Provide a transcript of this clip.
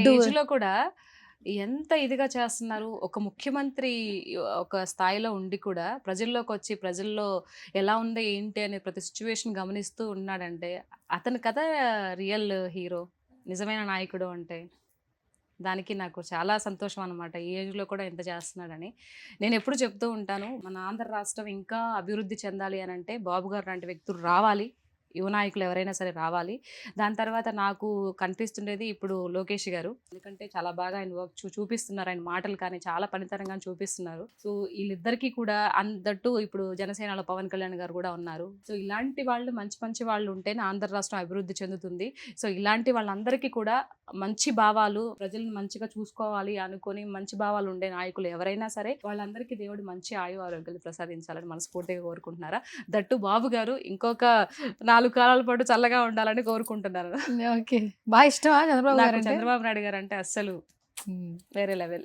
లడ్డు ఏజ్లో కూడా ఎంత ఇదిగా చేస్తున్నారు. ఒక ముఖ్యమంత్రి ఒక స్థాయిలో ఉండి కూడా ప్రజల్లోకి వచ్చి ప్రజల్లో ఎలా ఉంది ఏంటి అనే ప్రతి సిచ్యువేషన్ గమనిస్తూ ఉన్నాడంటే అతని కథ రియల్ హీరో నిజమైన నాయకుడు అంటే దానికి నాకు చాలా సంతోషం అనమాట ఈ ఏజ్లో కూడా ఇంత చేస్తున్నాడని. నేను ఎప్పుడు చెప్తూ ఉంటాను మన ఆంధ్ర రాష్ట్రం ఇంకా అభివృద్ధి చెందాలి అని అంటే బాబు గారు లాంటి వ్యక్తులు రావాలి. యువ నాయకులు ఎవరైనా సరే రావాలి. దాని తర్వాత నాకు కనిపిస్తుండేది ఇప్పుడు లోకేష్ గారు. ఎందుకంటే చాలా బాగా ఆయన వర్క్ చూ చూపిస్తున్నారు. ఆయన మాటలు కానీ చాలా పనితరంగా చూపిస్తున్నారు. సో వీళ్ళిద్దరికీ కూడా అందట్టు ఇప్పుడు జనసేనలో పవన్ కళ్యాణ్ గారు కూడా ఉన్నారు. సో ఇలాంటి వాళ్ళు మంచి మంచి వాళ్ళు ఉంటేనే ఆంధ్ర రాష్ట్రం అభివృద్ధి చెందుతుంది. సో ఇలాంటి వాళ్ళందరికీ కూడా మంచి భావాలు ప్రజలను మంచిగా చూసుకోవాలి అనుకొని మంచి భావాలు ఉండే నాయకులు ఎవరైనా సరే వాళ్ళందరికీ దేవుడు మంచి ఆయు ఆరోగ్యాలు ప్రసాదించాలని మనస్ఫూర్తిగా కోరుకుంటున్నారా. దట్టు బాబు గారు ఇంకొక నాలుగు కాలాల పాటు చల్లగా ఉండాలని కోరుకుంటున్నారు. ఓకే. బాగా ఇష్టమా చంద్రబాబు గారు చంద్రబాబు నాయుడు గారు అంటే అస్సలు వేరే లెవెల్.